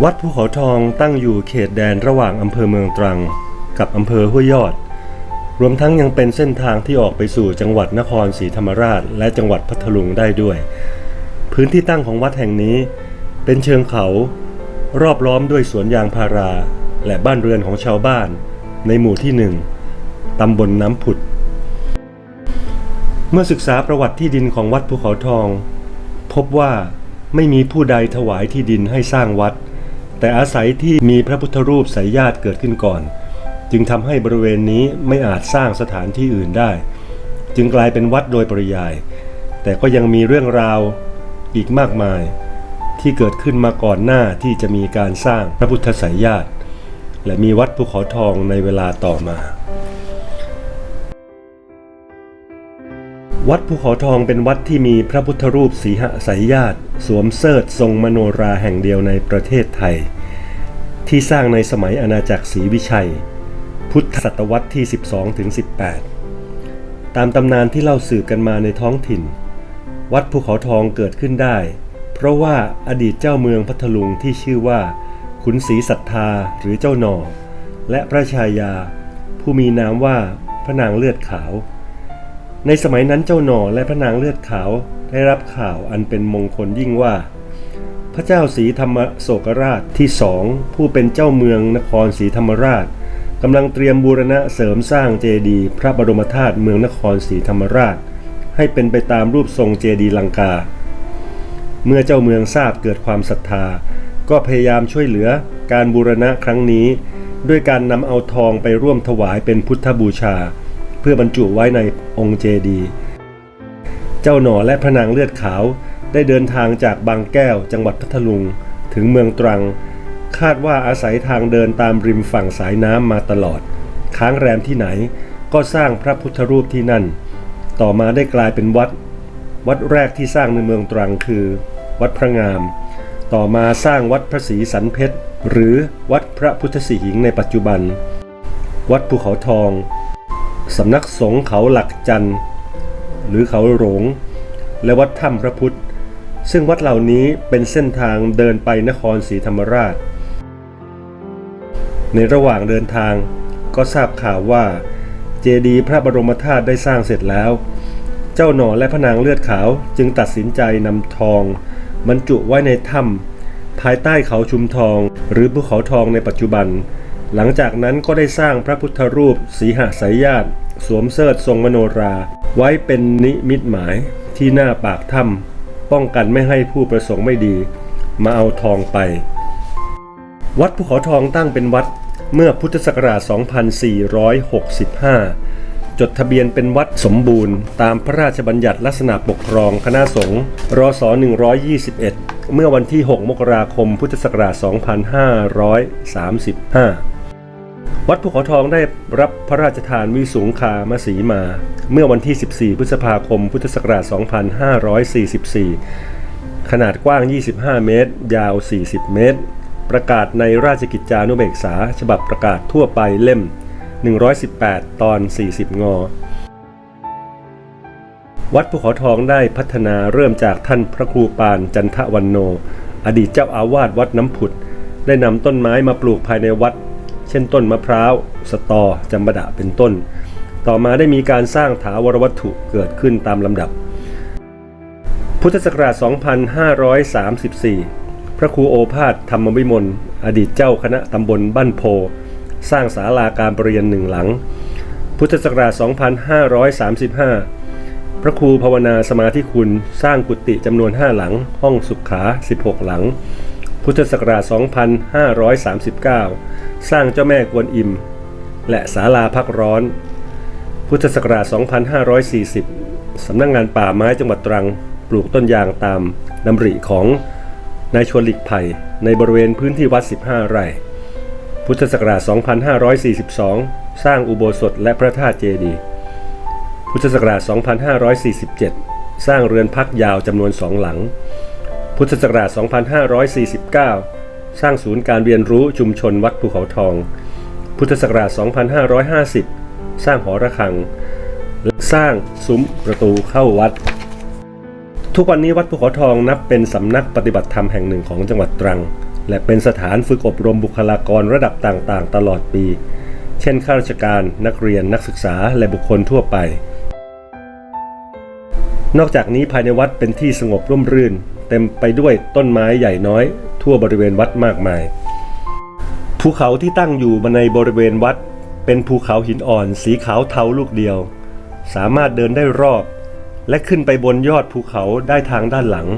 วัดภูเขาทองตั้งอยู่เขตแดนระหว่างอำเภอเมืองตรัง กับอำเภอห้วยยอด รวมทั้งยังเป็นเส้นทางที่ออกไปสู่จังหวัดนครศรีธรรมราช และจังหวัดพัทลุงได้ด้วย พื้นที่ตั้งของวัดแห่งนี้ เป็นเชิงเขา รอบล้อมด้วยสวนยางพารา และบ้านเรือนของชาวบ้าน ในหมู่ที่หนึ่งตำบลน้ำผุด เมื่อศึกษาประวัติที่ดินของวัดภูเขาทอง พบว่าไม่มีผู้ใดถวายที่ดินให้สร้างวัด แต่อาศัยที่มีพระพุทธรูปสายญาติเกิดขึ้นก่อน จึงทำให้บริเวณนี้ไม่อาจสร้างสถานที่อื่นได้ จึงกลายเป็นวัดโดยปริยาย แต่ก็ยังมีเรื่องราวอีกมากมาย ที่เกิดขึ้นมาก่อนหน้าที่จะมีการสร้างพระพุทธสายญาติ และมีวัดภูเขาทองในเวลาต่อมา วัดภูเขาทองเป็นวัดที่มีพระพุทธรูปสีหสายญาติ สวมเสิร์ชทรงมโนราแห่งเดียวในประเทศไทย ที่สร้างในสมัยอาณาจักรศรีวิชัย พุทธศตวรรษที่ 12ถึง18ตามตำนานที่เล่าสืบกันมาในท้องถิ่น วัดภูเขาทองเกิดขึ้นได้ เพราะว่าอดีตเจ้าเมืองพัทลุงที่ชื่อว่า ขุนศรีศรัทธาหรือเจ้าหนอ และพระชายา ผู้มีนามว่าพระนางเลือดขาว ในสมัยนั้นเจ้าหนอและพระนางเลือดขาวได้รับข่าวอันเป็นมงคลยิ่งว่า พระเจ้าศรีธรรมโศกราชที่สองผู้เป็นเจ้าเมืองนครศรีธรรมราชกำลังเตรียมบูรณะเสริมสร้างเจดีย์พระบรมธาตุเมืองนครศรีธรรมราช ให้เป็นไปตามรูปทรงเจดีย์ลังกา เมื่อเจ้าเมืองทราบเกิดความศรัทธา ก็พยายามช่วยเหลือการบูรณะครั้งนี้ ด้วยการนำเอาทองไปร่วมถวายเป็นพุทธบูชา เพื่อบรรจุไว้ในองค์เจดีย์เจ้าหนอและพระนางเลือดขาวได้เดินทางจากบางแก้วจังหวัดพัทลุง ถึงเมืองตรัง คาดว่าอาศัยทางเดินตามริมฝั่งสายน้ำมาตลอด ค้างแรมที่ไหนก็สร้างพระพุทธรูปที่นั่น ต่อมาได้กลายเป็นวัด วัดแรกที่สร้างในเมืองตรังคือ วัดพระงาม ต่อมาสร้างวัดพระศรีสันเพชรหรือวัดพระพุทธสีหิงในปัจจุบัน วัดภูเขาทอง สำนักสงฆ์เขาหลักจันทร์ หรือเขาหลง และวัดถ้ำพระพุทธ ซึ่งวัดเหล่านี้เป็นเส้นทางเดินไปนครศรีธรรมราช ในระหว่างเดินทางก็ทราบข่าวว่าเจดีย์พระบรมธาตุได้สร้างเสร็จแล้ว เจ้าหนอและพระนางเลือดขาวจึงตัดสินใจนำทองบรรจุไว้ในถ้ำภายใต้เขาชุมทอง หรือภูเขาทองในปัจจุบัน หลังจากนั้นก็ได้สร้างพระพุทธรูปสีหสายญาติ สวมเสิร์ชทรงมโนรา ไว้เป็นนิมิตหมายที่หน้าปากถ้ำป้องกันไม่ให้ผู้ประสงค์ไม่ดี มาเอาทองไป วัดภูเขาทองตั้งเป็นวัดเมื่อพุทธศักราช 2465 จดทะเบียนเป็นวัดสมบูรณ์ ตามพระราชบัญญัติลักษณะปกครองคณะสงฆ์รศ121 เมื่อวันที่ 6 มกราคม พุทธศักราช 2535 วัดภูเขาทองได้รับพระราชทานวิสุงคามสีมา เมื่อวันที่ 14 พฤษภาคม พุทธศักราช 2544 ขนาดกว้าง 25 เมตร ยาว 40 เมตร ประกาศในราชกิจจานุเบกษา ฉบับประกาศทั่วไปเล่ม 118 ตอน 40 งอ วัดภูเขาทองได้พัฒนาเริ่มจากท่านพระครูปานจันทวันโน อดีตเจ้าอาวาสวัดน้ำผุด ได้นำต้นไม้มาปลูกภายในวัด เช่นต้นมะพร้าว สตอจำบดะเป็นต้น ต่อมาได้มีการสร้างถาวรวัตถุเกิดขึ้นตามลำดับ พุทธศักราช 2534 พระครูโอภาสธรรมวิมล อดีตเจ้าคณะตำบลบ้านโพ สร้างศาลาการประเรียนหนึ่งหลัง พุทธศักราช 2535พระครูภาวนาสมาธิคุณสร้างกุฏิจำนวน 5 หลัง ห้องสุขขา 16 หลัง พุทธศักราช 2539 สร้างเจ้าแม่กวนอิม และศาลาพักร้อน พุทธศักราช 2540 สำนักงงานป่าไม้จังหวัดตรัง ปลูกต้นยางตามดำริของนายชวนหลิกไผ่ในบริเวณพื้นที่วัด 15 ไร่ พุทธศักราช 2542 สร้างอุโบสถและพระธาตุเจดีย์ พุทธศักราช 2547 สร้างเรือนพักยาวจำนวนสองหลัง พุทธศักราช 2549 สร้างศูนย์การเรียนรู้ชุมชนวัดภูเขาทอง พุทธศักราช 2550 สร้างหอระฆัง และสร้างซุ้มประตูเข้าวัด ทุกวันนี้วัดภูเขาทองนับเป็นสำนักปฏิบัติธรรมแห่งหนึ่งของจังหวัดตรัง และเป็นสถานฝึกอบรมบุคลากรระดับต่างๆ ตลอดปี เช่นข้าราชการนักเรียนนักศึกษาและบุคคลทั่วไป นอกจากนี้ภายในวัดเป็นที่สงบร่มรื่น เต็มไปด้วยต้นไม้ใหญ่น้อย ทั่วบริเวณวัดมากมาย ภูเขาที่ตั้งอยู่ในบริเวณวัด เป็นภูเขาหินอ่อนสีขาวเทาลูกเดียว สามารถเดินได้รอบ และขึ้นไปบนยอดภูเขาได้ทางด้านหลัง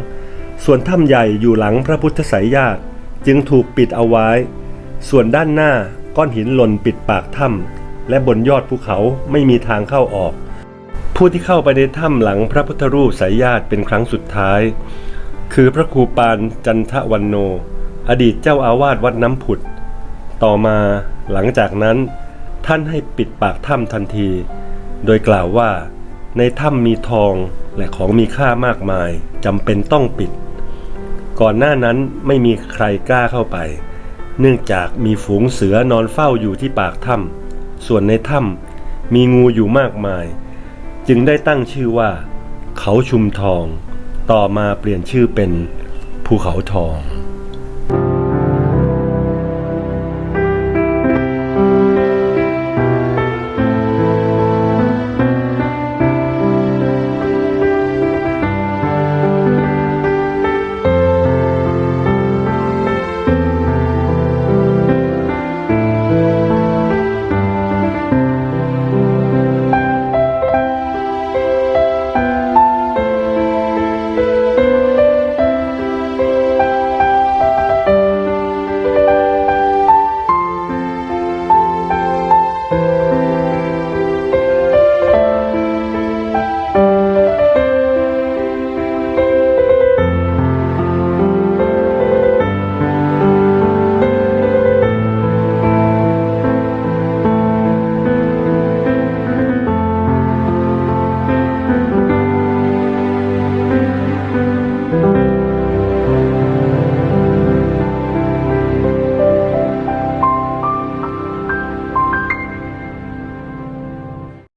ส่วนถ้ำใหญ่อยู่หลังพระพุทธไสยญาติจึงถูกปิดเอาไว้ ส่วนด้านหน้าก้อนหินหล่นปิดปากถ้ำและบนยอดภูเขาไม่มีทางเข้าออก ผู้ที่เข้าไปในถ้ำหลังพระพุทธรูปไสยญาติเป็นครั้งสุดท้าย คือพระครูปานจันทวันโน อดีตเจ้าอาวาสวัดน้ำผุด ต่อมาหลังจากนั้น ท่านให้ปิดปากถ้ำทันที โดยกล่าวว่า ในถ้ำมีทองและของมีค่ามากมายจำเป็นต้องปิด ก่อนหน้านั้นไม่มีใครกล้าเข้าไป เนื่องจากมีฝูงเสือนอนเฝ้าอยู่ที่ปากถ้ำส่วนในถ้ำมีงูอยู่มากมาย จึงได้ตั้งชื่อว่า เขาชุมทอง ต่อมาเปลี่ยนชื่อเป็นภูเขาทอง